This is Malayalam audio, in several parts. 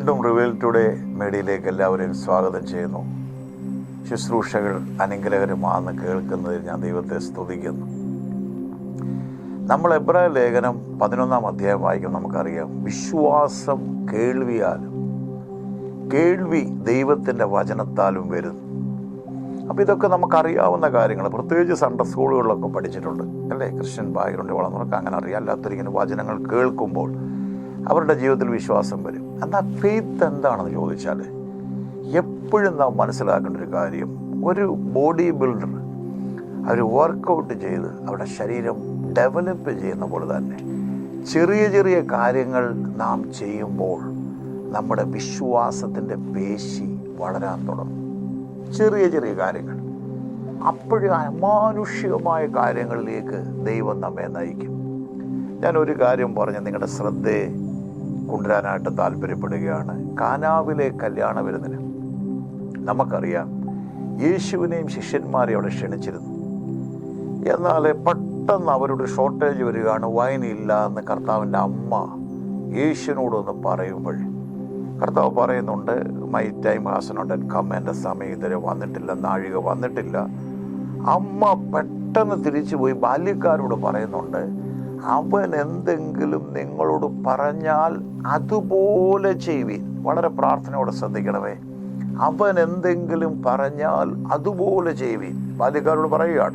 വീണ്ടും റിവേൽ ടുഡേ മീഡിയയിലേക്ക് എല്ലാവരെയും സ്വാഗതം ചെയ്യുന്നു. ശുശ്രൂഷകൾ അനുഗ്രഹരമാണെന്ന് കേൾക്കുന്നതിൽ ഞാൻ ദൈവത്തെ സ്തുതിക്കുന്നു. നമ്മൾ എബ്രായ ലേഖനം പതിനൊന്നാം അധ്യായം വായിക്കും നമുക്കറിയാം വിശ്വാസം കേൾവിയാലും കേൾവി ദൈവത്തിന്റെ വചനത്താലും വരുന്നു. അപ്പോൾ ഇതൊക്കെ നമുക്കറിയാവുന്ന കാര്യങ്ങൾ പ്രത്യേകിച്ച് സൺഡർ സ്കൂളുകളിലൊക്കെ പഠിച്ചിട്ടുണ്ട്. അല്ലേ? ക്രിസ്ത്യൻ ബാക്ക്ഗ്രൗണ്ടിൽ വളർന്നവർക്ക് അങ്ങനെ അറിയാം. അല്ലാത്തൊരിക്കലും വചനങ്ങൾ കേൾക്കുമ്പോൾ അവരുടെ ജീവിതത്തിൽ വിശ്വാസം വരും. എന്നാൽ ഫെയ്ത്ത് എന്താണെന്ന് ചോദിച്ചാൽ എപ്പോഴും നാം മനസ്സിലാക്കേണ്ട ഒരു കാര്യം ഒരു ബോഡി ബിൽഡർ അവർ വർക്കൗട്ട് ചെയ്ത് അവരുടെ ശരീരം ഡെവലപ്പ് ചെയ്യുന്ന പോലെ തന്നെ ചെറിയ ചെറിയ കാര്യങ്ങൾ നാം ചെയ്യുമ്പോൾ നമ്മുടെ വിശ്വാസത്തിന്റെ പേശി വളരാൻ തുടങ്ങും. ചെറിയ ചെറിയ കാര്യങ്ങൾ. അപ്പോഴും അമാനുഷികമായ കാര്യങ്ങളിലേക്ക് ദൈവം നമ്മെ നയിക്കും. ഞാൻ ഒരു കാര്യം പറഞ്ഞ് നിങ്ങളുടെ ശ്രദ്ധയെ കൊണ്ടുവരാനായിട്ട് താല്പര്യപ്പെടുകയാണ്. കാനാവിലെ കല്യാണ വിരുന്നിന്. നമുക്കറിയാം യേശുവിനെയും ശിഷ്യന്മാരെയും അവിടെ ക്ഷണിച്ചിരുന്നു. എന്നാൽ പെട്ടെന്ന് അവരുടെ ഷോർട്ടേജ് വരികയാണ് ഇല്ല എന്ന് കർത്താവിന്റെ അമ്മ യേശുവിനോടൊന്ന് പറയുമ്പോൾ. കർത്താവ് പറയുന്നുണ്ട് മൈ ടൈം ഹാസ് നോട്ട് എന്റെ സമയം ഇതുവരെ വന്നിട്ടില്ല നാഴിക വന്നിട്ടില്ല. അമ്മ പെട്ടെന്ന് തിരിച്ചു പോയി ബാല്യക്കാരോട് പറയുന്നുണ്ട് അവൻ എന്തെങ്കിലും നിങ്ങളോട് പറഞ്ഞാൽ അതുപോലെ ചെയ്യുവീൻ. വളരെ പ്രാർത്ഥനയോടെ ശ്രദ്ധിക്കണമേ. അവൻ എന്തെങ്കിലും പറഞ്ഞാൽ അതുപോലെ ചെയ്യുവീൻ. ബാല്യക്കാരോട് പറയുകയാണ്.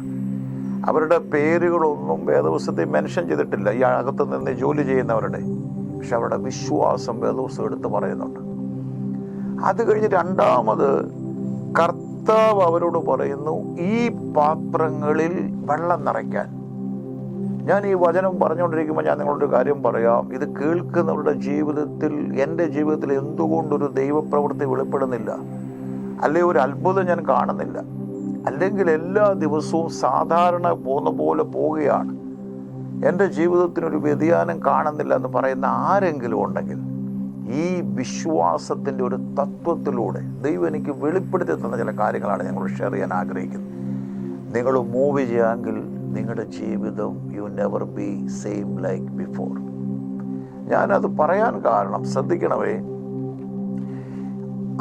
അവരുടെ പേരുകളൊന്നും വേദപുസ്തകത്തിൽ മെൻഷൻ ചെയ്തിട്ടില്ല. ഈ അകത്ത് നിന്ന് ജോലി ചെയ്യുന്നവരുടെ. പക്ഷെ അവരുടെ വിശ്വാസം വേദപുസ്തകം എടുത്ത് പറയുന്നുണ്ട്. അത് കഴിഞ്ഞ് രണ്ടാമത് കർത്താവ് അവരോട് പറയുന്നു ഈ പാത്രങ്ങളിൽ വെള്ളം നിറയ്ക്കാൻ. ഞാൻ ഈ വചനം പറഞ്ഞുകൊണ്ടിരിക്കുമ്പോൾ ഞാൻ നിങ്ങളൊരു കാര്യം പറയാം. ഇത് കേൾക്കുന്നവരുടെ ജീവിതത്തിൽ എന്റെ ജീവിതത്തിൽ എന്തുകൊണ്ടൊരു ദൈവപ്രവൃത്തി വെളിപ്പെടുന്നില്ല? അല്ലെ ഒരു അത്ഭുതം ഞാൻ കാണുന്നില്ല? അല്ലെങ്കിൽ എല്ലാ ദിവസവും സാധാരണ പോകുന്ന പോലെ പോവുകയാണ്. എന്റെ ജീവിതത്തിനൊരു വ്യതിയാനം കാണുന്നില്ല എന്ന് പറയുന്ന ആരെങ്കിലും ഉണ്ടെങ്കിൽ ഈ വിശ്വാസത്തിന്റെ ഒരു തത്വത്തിലൂടെ ദൈവം എനിക്ക് വെളിപ്പെടുത്തി തന്ന ചില കാര്യങ്ങളാണ് ഞങ്ങൾ ഷെയർ ചെയ്യാൻ ആഗ്രഹിക്കുന്നത്. നിങ്ങൾ മൂവ് ചെയ്യാമെങ്കിൽ നിങ്ങളുടെ ജീവിതം you never be same like before ഞാനത് പറയാൻ കാരണം ശ്രദ്ധിക്കണമേ.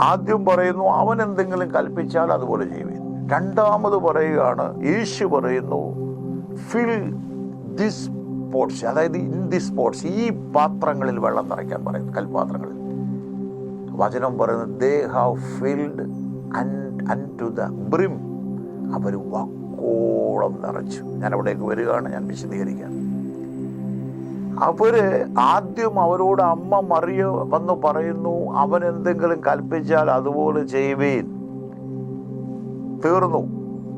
ആദ്യം പറയുന്നു അവൻ എന്തെങ്കിലും കൽപ്പിച്ചാൽ അതുപോലെ ജീവിക്കും രണ്ടാമത് പറയുകയാണ് യേശു പറയുന്നു ഫിൽ ദിസ് സ്പോർട്സ് അതായത് ഇൻ ദിസ് സ്പോർട്സ് ഈ പാത്രങ്ങളിൽ വെള്ളം നിറയ്ക്കാൻ പറയുന്നു കൽപാത്രങ്ങളിൽ. വചനം പറയുന്നു they have filled them to the brim അവർ വക്കോളം നിറച്ചു. ഞാൻ അവിടേക്ക് വരികയാണ് ഞാൻ വിശദീകരിക്കാൻ അവർ ആദ്യം അവരോട് അമ്മ മറിയ വന്ന് പറയുന്നു അവൻ എന്തെങ്കിലും കൽപ്പിച്ചാൽ അതുപോലെ ചെയ്യുവീൻ. തീർന്നു.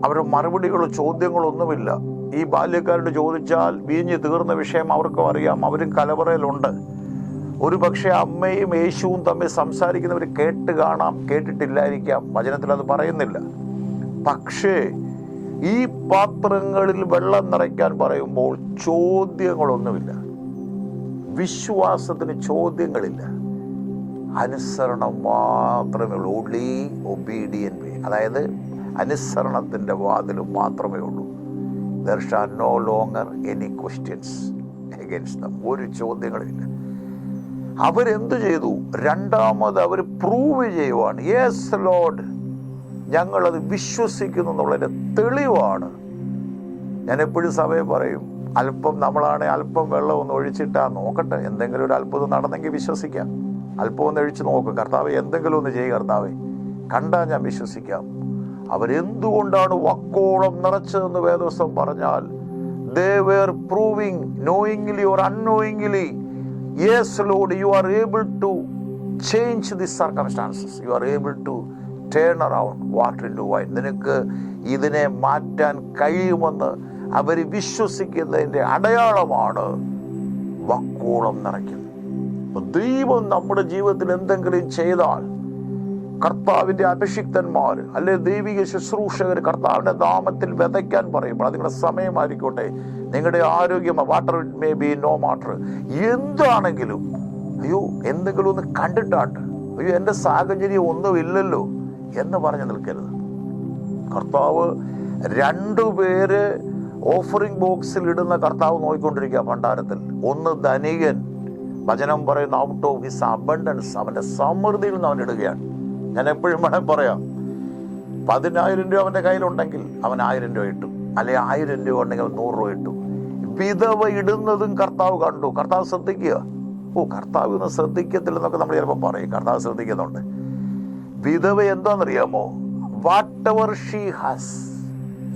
അവരുടെ മറുപടികളോ ചോദ്യങ്ങളോ ഒന്നുമില്ല ഈ ബാല്യക്കാരോട് ചോദിച്ചാൽ വീഞ്ഞ് തീർന്ന വിഷയം അവർക്കും അറിയാം. അവരും കലവറയിലുണ്ട്. ഒരു പക്ഷേ അമ്മയും യേശുവും തമ്മിൽ സംസാരിക്കുന്നവർ കേട്ട് കാണാം കേട്ടിട്ടില്ലായിരിക്കാം. വചനത്തിൽ അത് പറയുന്നില്ല. പക്ഷേ ഈ പാത്രങ്ങളിൽ വെള്ളം നിറയ്ക്കാൻ പറയുമ്പോൾ ചോദ്യങ്ങളൊന്നുമില്ല. വിശ്വാസത്തിന് ചോദ്യങ്ങളില്ല. അനുസരണം മാത്രമേ ഉള്ളൂ. ഓൺലി ഒബീഡിയൻ വേ അതായത് അനുസരണത്തിന്റെ വാതിലും മാത്രമേ ഉള്ളൂ. There shall no longer any questions against them ഒരു ചോദ്യങ്ങളില്ല. അവരെന്തു ചെയ്തു? രണ്ടാമത് അവർ പ്രൂവ് ചെയ്യുവാണ്. യെസ് ലോഡ് ഞങ്ങളത് വിശ്വസിക്കുന്നു എന്നുള്ളതിന്റെ തെളിവാണ്. ഞാൻ എപ്പോഴും സഭയെ പറയും അല്പം നമ്മളാണെ അല്പം വെള്ളം ഒന്ന് ഒഴിച്ചിട്ടാ നോക്കട്ടെ എന്തെങ്കിലും ഒരു അത്ഭുതം നടന്നെങ്കിൽ വിശ്വസിക്കാം. അല്പം ഒന്ന് ഒഴിച്ച് നോക്കും കർത്താവ് എന്തെങ്കിലും ഒന്ന് ചെയ്യുക കർത്താവെ. കണ്ടാൽ ഞാൻ വിശ്വസിക്കാം. അവരെന്തുകൊണ്ടാണ് വക്കോളം നിറച്ചതെന്ന് വേദവസ്തം പറഞ്ഞാൽ they were proving knowingly or unknowingly yes lord you are able to change the circumstances you are able to turn around water in wine നിനക്ക് ഇതിനെ മാറ്റാൻ കഴിയുമെന്ന് അവർ വിശ്വസിക്കുന്നതിന്റെ അടയാളമാണ് വക്കോളം നിറയ്ക്കുന്നത്. ദൈവം നമ്മുടെ ജീവിതത്തിൽ എന്തെങ്കിലും ചെയ്താൽ കർത്താവിന്റെ അഭിഷിക്തന്മാർ അല്ലെ ദൈവിക ശുശ്രൂഷകർ കർത്താവിന്റെ നാമത്തിൽ വിതയ്ക്കാൻ പറയുമ്പോൾ നിങ്ങളുടെ സമയമായിരിക്കോട്ടെ. നിങ്ങളുടെ ആരോഗ്യം water it may be no matter എന്താണെങ്കിലും അയ്യോ എന്തെങ്കിലും ഒന്ന് കണ്ടിട്ടാണ്ട് അയ്യോ എന്റെ സാഹചര്യം ഒന്നുമില്ലല്ലോ. എന്ന് പറഞ്ഞു നിൽക്കരുത്. കർത്താവ് രണ്ടുപേര് ഓഫറിംഗ് ബോക്സിൽ ഇടുന്ന കർത്താവ് നോക്കിക്കൊണ്ടിരിക്കുക ഭണ്ഡാരത്തിൽ. ഒന്ന് ധനികൻ വചനം പറയുന്ന ഔട്ട് ഓഫ് ഹിസ് അബണ്ടൻസ് അവന്റെ സമൃദ്ധിയിൽ നിന്ന് അവൻ ഇടുകയാണ്. ഞാൻ എപ്പോഴും വേണേൽ പറയാം പതിനായിരം രൂപ അവന്റെ കയ്യിലുണ്ടെങ്കിൽ അവൻ ആയിരം രൂപ ഇട്ടു അല്ലെ ആയിരം രൂപ ഉണ്ടെങ്കിൽ നൂറ് രൂപ ഇട്ടു. വിധവ ഇടുന്നതും കർത്താവ് കണ്ടു. കർത്താവ് ശ്രദ്ധിക്കുക. ഓ കർത്താവ് ഒന്നും ശ്രദ്ധിക്കത്തില്ലെന്നൊക്കെ നമ്മൾ ചിലപ്പോൾ പറയും. കർത്താവ് ശ്രദ്ധിക്കുന്നുണ്ട്. വിധവ എന്താണെന്നറിയാമോ? Whatever she has.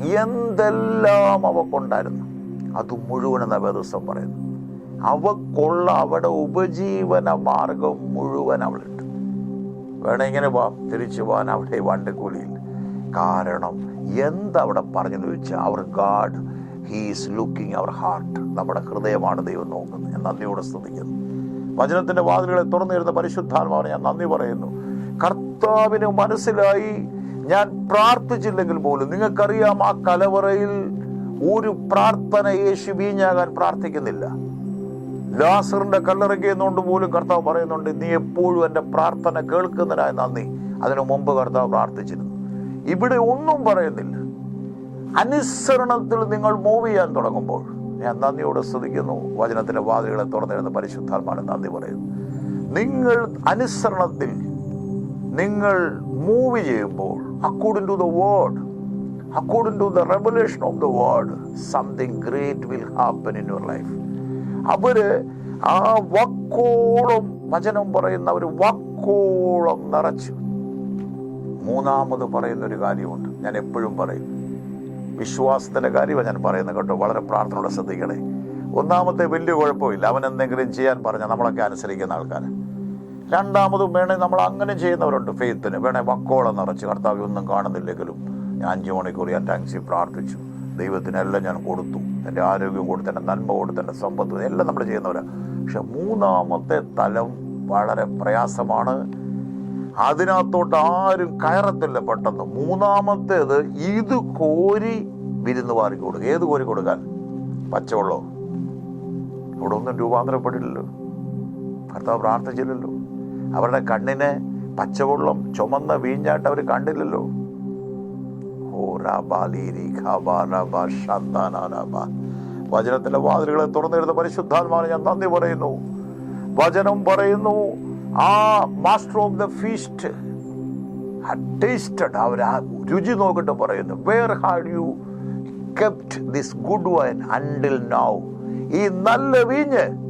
എന്തെല്ലാം അവക്കുണ്ടായിരുന്നു അത് മുഴുവൻ എന്ന വേദസം പറയുന്നു അവക്കുള്ള അവിടെ ഉപജീവന മാർഗം മുഴുവൻ അവളിട്ടു. വേണേ ഇങ്ങനെ പോവാം തിരിച്ചു പോകാൻ അവിടെ വണ്ടിക്കൂലിയിൽ. കാരണം എന്തവിടെ പറഞ്ഞെന്ന് ചോദിച്ചാൽ അവർ God he's looking our heart. നമ്മുടെ ഹൃദയമാണ് ദൈവം നോക്കുന്നത്. ഞാൻ നന്ദിയോടെ സ്തുതിക്കുന്നു. വചനത്തിന്റെ വാതിലുകളെ തുറന്നിരുന്ന പരിശുദ്ധാത്മാവിനെ ഞാൻ നന്ദി പറയുന്നു. കർത്താവിന് മനസ്സിലായി. ഞാൻ പ്രാർത്ഥിച്ചില്ലെങ്കിൽ പോലും നിങ്ങൾക്കറിയാം ആ കലവറയിൽ ഒരു പ്രാർത്ഥന യേശു വീഞ്ഞാകാൻ പ്രാർത്ഥിക്കുന്നില്ല. ലാസറിന്റെ കല്ലറയ്ക്ക് എന്നുകൊണ്ട് പോലും കർത്താവ് പറയുന്നുണ്ട് നീ എപ്പോഴും എന്റെ പ്രാർത്ഥന കേൾക്കുന്നതിനായി നന്ദി. അതിനു മുമ്പ് കർത്താവ് പ്രാർത്ഥിച്ചിരുന്നു. ഇവിടെ ഒന്നും പറയുന്നില്ല. അനുസരണത്തിൽ നിങ്ങൾ മൂവ് ചെയ്യാൻ തുടങ്ങുമ്പോൾ ഞാൻ നന്ദിയോടെ സ്തുതിക്കുന്നു. വചനത്തിന്റെ വാതിലുകളെ തുറന്നിരുന്ന പരിശുദ്ധാത്മാനെ നന്ദി പറയുന്നു. നിങ്ങൾ അനുസരണത്തിൽ നിങ്ങൾ മൂവ് ചെയ്യുമ്പോൾ according to the word according to the revelation of the word something great will happen in your life അവർ ആ വക്കോളം വചനം പറയുന്ന ഒരു വക്കോളം നിറച്ചു. മൂന്നാമത് പറയുന്ന ഒരു കാര്യമുണ്ട്. ഞാൻ എപ്പോഴും പറയും. വിശ്വാസത്തിന്റെ കാര്യമാണ് ഞാൻ പറയുന്നത് കേട്ടോ. വളരെ പ്രാർത്ഥനയോടെ ശ്രദ്ധിക്കണേ. ഒന്നാമത്തെ വലിയ കുഴപ്പമില്ല. അവൻ എന്തെങ്കിലും ചെയ്യാൻ പറഞ്ഞാൽ നമ്മളൊക്കെ അനുസരിക്കുന്ന ആൾക്കാർ രണ്ടാമതും വേണേ നമ്മൾ അങ്ങനെ ചെയ്യുന്നവരുണ്ട്. ഫെയ്ത്തിന് വേണേ വക്കോളം നിറച്ച് കർത്താവ് ഒന്നും കാണുന്നില്ലെങ്കിലും ഞാൻ അഞ്ചു മണിക്കൂർ ഞാൻ ടാക്സി പ്രാർത്ഥിച്ചു. ദൈവത്തിനെല്ലാം ഞാൻ കൊടുത്തു. എന്റെ ആരോഗ്യം കൊടുത്തു എന്റെ നന്മ കൊടുത്തു എന്റെ സമ്പത്ത് എല്ലാം നമ്മൾ ചെയ്യുന്നവരാണ് പക്ഷെ മൂന്നാമത്തെ തലം വളരെ പ്രയാസമാണ്. അതിനകത്തോട്ട് ആരും കയറത്തില്ല പെട്ടെന്ന്. മൂന്നാമത്തേത് ഇത് കോരി വിരുന്ന് വാരി കൊടുക്കുക. ഏത് കോരി കൊടുക്കാൻ? പച്ചവെള്ളോ ഇവിടെ ഒന്നും രൂപാന്തരപ്പെടില്ലല്ലോ. ഭർത്താവ് പ്രാർത്ഥിച്ചില്ലല്ലോ. അവരുടെ കണ്ണിനെ പച്ചവെള്ളം ചുമന്ന വീഞ്ഞായിട്ട് അവർ കണ്ടില്ലല്ലോ. വചനത്തിന്റെ വാതിലുകളെ തുറന്നിരുന്ന പരിശുദ്ധാത്മാവിന് ഞാൻ നന്ദി പറയുന്നു. വചനം പറയുന്നു ആ master of the feast tasted അവർ ആ രുചി നോക്കിട്ട് പറയുന്നു. Where had you kept this good wine until now ഈ നല്ല വീഞ്ഞ്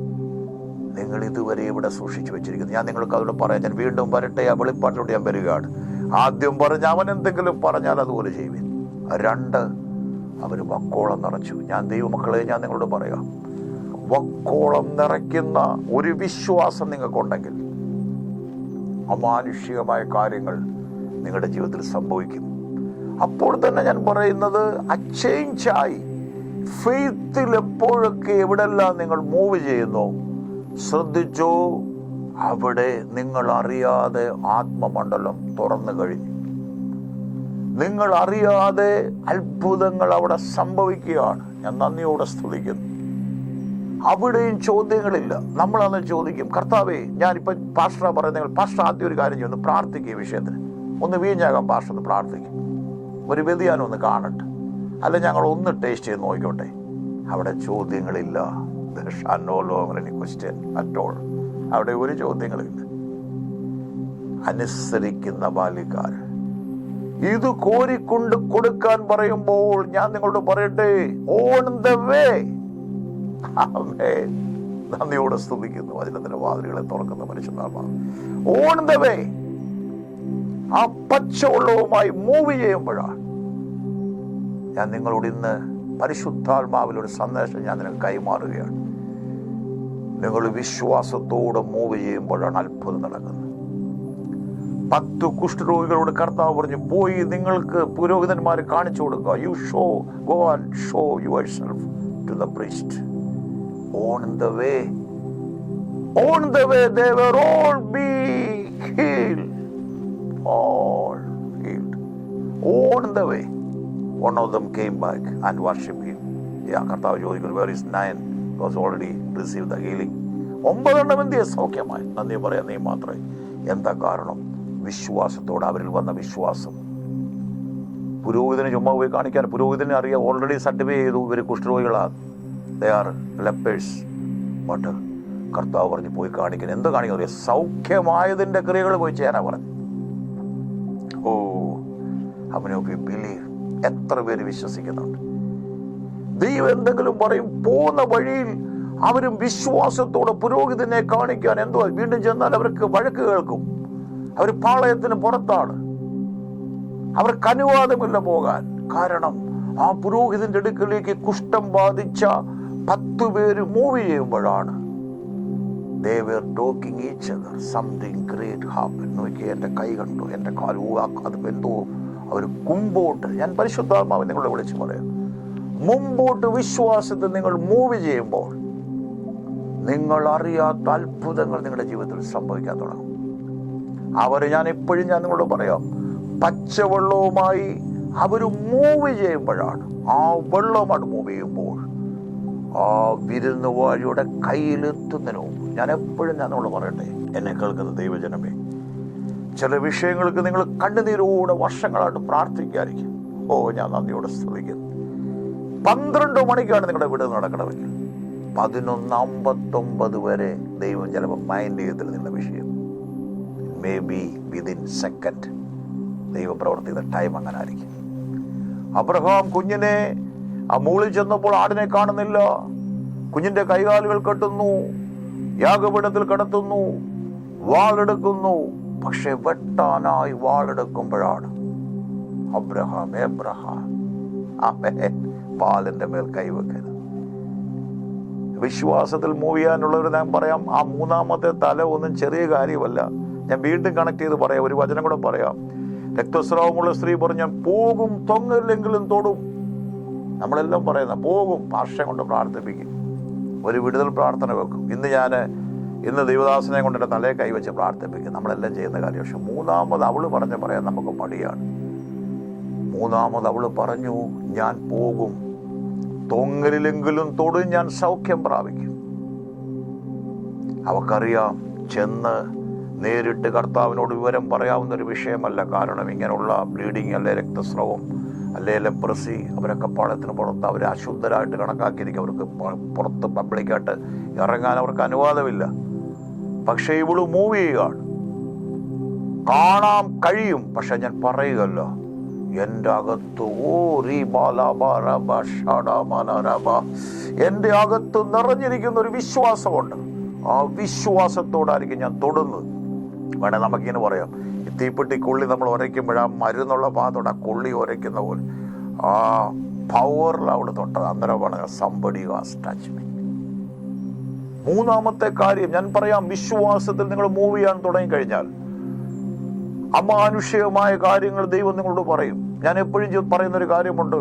നിങ്ങൾ ഇതുവരെ ഇവിടെ സൂക്ഷിച്ചു വെച്ചിരിക്കുന്നു. ഞാൻ നിങ്ങൾക്ക് അതോട് പറയാം ഞാൻ വീണ്ടും വരട്ടെ ആ വെളിപ്പാട്ടിലൂടെ ഞാൻ വരികയാണ്. ആദ്യം പറഞ്ഞ അവൻ എന്തെങ്കിലും പറഞ്ഞാൽ അതുപോലെ ചെയ്യുവിൻ. രണ്ട് അവർ വക്കോളം നിറച്ചു. ഞാൻ ദൈവമക്കളെ ഞാൻ നിങ്ങളോട് പറയാം വക്കോളം നിറയ്ക്കുന്ന ഒരു വിശ്വാസം നിങ്ങൾക്കുണ്ടെങ്കിൽ അമാനുഷികമായ കാര്യങ്ങൾ നിങ്ങളുടെ ജീവിതത്തിൽ സംഭവിക്കും. അപ്പോൾ തന്നെ ഞാൻ പറയുന്നത് അച്ചേഞ്ചായി ഫെയ്ത്തിൽ എപ്പോഴൊക്കെ എവിടെല്ലാം നിങ്ങൾ മൂവ് ചെയ്യുന്നു ശ്രദ്ധിച്ചോ? അവിടെ നിങ്ങൾ അറിയാതെ ആത്മമണ്ഡലം തുറന്നു കഴിഞ്ഞു. നിങ്ങൾ അറിയാതെ അത്ഭുതങ്ങൾ അവിടെ സംഭവിക്കുകയാണ്. ഞാൻ നന്ദിയോടെ സ്തുതിക്കുന്നു. അവിടെയും ചോദ്യങ്ങളില്ല. നമ്മളന്ന് ചോദിക്കും കർത്താവേ ഞാനിപ്പോൾ പാസ്റ്റർ പറയുന്ന പാസ്റ്റർ ആദ്യം ഒരു കാര്യം ചെയ്യുന്നു പ്രാർത്ഥിക്കുക വിഷയത്തിന് ഒന്ന് വീഞ്ഞാകാം പാസ്റ്റർ ഒന്ന് പ്രാർത്ഥിക്കും. ഒരു വ്യതിയാനം ഒന്ന് കാണട്ടെ. അല്ല ഞങ്ങൾ ഒന്ന് ടേസ്റ്റ് ചെയ്ത് നോക്കിക്കോട്ടെ. അവിടെ ചോദ്യങ്ങളില്ല. ക്വസ്റ്റ്യൻ അറ്റോൾ അവിടെ ഒരു ചോദ്യങ്ങളില്ല അനുസരിക്കുന്ന ബാല്യക്കാർ. ഇത് കോരിക്കൊണ്ട് കൊടുക്കാൻ പറയുമ്പോൾ ഞാൻ നിങ്ങളോട് പറയട്ടെ ഓൺ ദ വേ. നന്ദിയോടെ സ്തുതിക്കുന്നു. വചനത്തിന്റെ വാതിലുകളെ തുറക്കുന്ന മനുഷ്യനാണ് ഓൺ ദ വേ ആ പച്ചവെള്ളവുമായി മൂവ് ചെയ്യുമ്പോഴാണ്. ഞാൻ നിങ്ങളോട് ഇന്ന് പരിശുദ്ധാത്മാവിലൊരു സന്ദേശം ഞാൻ നിനക്ക് കൈമാറുകയാണ്. നിങ്ങൾ വിശ്വാസത്തോടെ മൂവ് ചെയ്യുമ്പോഴാണ് അത്ഭുതം നടക്കുന്നത്. പത്ത് കുഷ്ഠരോഗികളോട് കർത്താവ് പറഞ്ഞു പോയി നിങ്ങൾക്ക് പുരോഹിതന്മാർ കാണിച്ചു കൊടുക്കുക. You show go and show yourself to the priest on the way on the way they were all be healed on healed. On the way, one of them came back and worship him. Yeah, കർത്താവ് ചോദിക്കുന്നു where is nine was already receive the healing ഒമ്പതെണ്ണം എന്തിയെ സൗഖ്യമായി. നന്ദി പറയാൻ നീ മാത്രമേ. എന്താ കാരണം? വിശ്വാസത്തോടെ അവരിൽ വന്ന വിശ്വാസം. പുരോഹിതന് ചുമ്മാ പോയി കാണിക്കാൻ പുരോഹിതനെ അറിയാം ഓൾറെഡി സർട്ടിഫൈ ചെയ്തു ഇവർ കുഷ്ഠരോഗികളാണ്. ദേ ആർ ലെപ്പേഴ്സ് ബട്ട് കർത്താവ് പറഞ്ഞ് പോയി കാണിക്കണം എന്ത് കാണിക്കുന്നത് സൗഖ്യമായതിന്റെ ക്രിയകൾ പോയി ചെയ്യാനാണ് പറഞ്ഞു ഓ അവനെ ബിലീവ് എത്ര പേര് വിശ്വസിക്കുന്നുണ്ട്? ദൈവം എന്തെങ്കിലും പറയും പോകുന്ന വഴിയിൽ അവരും വിശ്വാസത്തോടെ പുരോഹിതനെ കാണിക്കാൻ എന്തോ വീണ്ടും ചെന്നാൽ അവർക്ക് വഴക്ക് കേൾക്കും. അവർ പാളയത്തിന് പുറത്താണ്. അവർക്ക് അനുവാദമില്ല പോകാൻ. കാരണം ആ പുരോഹിതന്റെ അടുക്കലേക്ക് കുഷ്ഠം ബാധിച്ച പത്തു പേര് മൂവ് ചെയ്യുമ്പോഴാണ്. Talking each other. Something great നോക്കി എന്റെ കൈ കണ്ടു എന്റെ ഊ, അത് എന്തോ അവർ മുമ്പോട്ട് ഞാൻ പരിശുദ്ധാത്മാവ് നിങ്ങളെ വിളിച്ചു പറയാം. മുമ്പോട്ട് വിശ്വാസത്തിൽ നിങ്ങൾ മൂവ് ചെയ്യുമ്പോൾ നിങ്ങൾ അറിയാത്ത അത്ഭുതങ്ങൾ നിങ്ങളുടെ ജീവിതത്തിൽ സംഭവിക്കാൻ തുടങ്ങും അവർ ഞാൻ എപ്പോഴും ഞാൻ നിങ്ങളോട് പറയാം പച്ചവെള്ളവുമായി അവർ മൂവ് ചെയ്യുമ്പോഴാണ് ആ വെള്ളമാണ് മൂവ് ചെയ്യുമ്പോൾ ആ വിരുന്നുവാഴിയുടെ കയ്യിലെത്തുന്നതിന് ഞാൻ എപ്പോഴും ഞാൻ നിങ്ങളോട് പറയട്ടെ എന്നെ കേൾക്കുന്ന ദൈവജനമേ ചില വിഷയങ്ങൾക്ക് നിങ്ങൾ കണ്ണുനീരോടെ വർഷങ്ങളായിട്ട് പ്രാർത്ഥിക്കാതിരിക്കും. ഓ ഞാൻ നന്ദിയോടെ സ്തുതിക്കുന്നു. പന്ത്രണ്ട് മണിക്കാണ് നിങ്ങളുടെ വീട് നടക്കണമെങ്കിൽ. പതിനൊന്ന് അമ്പത്തൊമ്പത് വരെ ദൈവം ചിലപ്പോൾ മൈൻഡ് ചെയ്തില്ല നിങ്ങളുടെ വിഷയം. മേ ബി വിതിൻ സെക്കൻഡ് ദൈവം പ്രവർത്തിക്കുന്ന ടൈം അങ്ങനെ ആയിരിക്കും അബ്രഹാം കുഞ്ഞിനെ ആ മൂളിൽ ചെന്നപ്പോൾ ആടിനെ കാണുന്നില്ല. കുഞ്ഞിന്റെ കൈകാലുകൾ കെട്ടുന്നു. യാഗപീഠത്തിൽ കിടത്തുന്നു. വാളെടുക്കുന്നു. പക്ഷെ വെട്ടാനായി വാളെടുക്കുമ്പോഴാണ്. അബ്രഹാം എബ്രഹാം പാലിന്റെ മേൽ കൈവെക്കരുത് വിശ്വാസത്തിൽ മൂവ് ചെയ്യാനുള്ളവർ ഞാൻ പറയാം. ആ മൂന്നാമത്തെ തല ഒന്നും ചെറിയ കാര്യമല്ല. ഞാൻ വീണ്ടും കണക്ട് ചെയ്ത് പറയാം. ഒരു വചനം കൂടെ പറയാം. രക്തസ്രാവമുള്ള സ്ത്രീ പറഞ്ഞു പോകും തൊങ്ങില്ലെങ്കിലും തൊടും. നമ്മളെല്ലാം പറയുന്ന പോകും ഭാഷ കൊണ്ട് പ്രാർത്ഥിപ്പിക്കും. ഒരു വിടുതൽ പ്രാർത്ഥന വെക്കും. ഇന്ന് ഞാൻ ഇന്ന് ദൈവദാസനെ കൊണ്ട് എന്റെ തലയെ കൈവച്ച് പ്രാർത്ഥിപ്പിക്കും. നമ്മളെല്ലാം ചെയ്യുന്ന കാര്യം. പക്ഷെ മൂന്നാമത് അവൾ പറഞ്ഞ് പറയാൻ നമുക്ക് മടിയാണ്. മൂന്നാമത് അവൾ പറഞ്ഞു ഞാൻ പോകും. തൊങ്ങലിലെങ്കിലും തൊടും ഞാൻ സൗഖ്യം പ്രാപിക്കും. അവക്കറിയാം ചെന്ന് നേരിട്ട് കർത്താവിനോട് വിവരം പറയാവുന്ന ഒരു വിഷയമല്ല കാരണം ഇങ്ങനെയുള്ള ബ്ലീഡിങ് അല്ലെ രക്തസ്രവം അല്ലെ ലെപ്രസി അവരൊക്കെ പാളത്തിന് പുറത്ത് അവരെ അശുദ്ധരായിട്ട് കണക്കാക്കിയിരിക്കും. അവർക്ക് പുറത്ത് പബ്ലിക്കായിട്ട് ഇറങ്ങാൻ അവർക്ക് അനുവാദമില്ല. പക്ഷേ ഇവൾ മൂവ് ചെയ്യുകയാണ്. കാണാൻ കഴിയും പക്ഷെ ഞാൻ പറയുകല്ലോ എന്റെ അകത്ത് ഓ റീ. എന്റെ അകത്ത് നിറഞ്ഞിരിക്കുന്ന ഒരു വിശ്വാസമുണ്ട്. ആ വിശ്വാസത്തോടായിരിക്കും ഞാൻ തൊടുന്നത്. വേണേ നമുക്കിങ്ങനെ പറയാം. തീപ്പെട്ടി കൊള്ളി നമ്മൾ ഉരയ്ക്കുമ്പോൾ ആ മരുന്നുള്ള ഭാഗത്തോടെ ആ കൊള്ളി ഉരയ്ക്കുന്ന പോലെ. ആ പവറിൽ അവിടെ തൊട്ടത്. അന്നേരമാണ് സംബടി വാസ് ടച്ച് മീ മൂന്നാമത്തെ കാര്യം ഞാൻ പറയാം വിശ്വാസത്തിൽ നിങ്ങൾ മൂവ് ചെയ്യാൻ തുടങ്ങിക്കഴിഞ്ഞാൽ അമാനുഷികമായ കാര്യങ്ങൾ ദൈവം നിങ്ങളോട് പറയും. ഞാൻ എപ്പോഴും പറയുന്ന ഒരു കാര്യമുണ്ട്.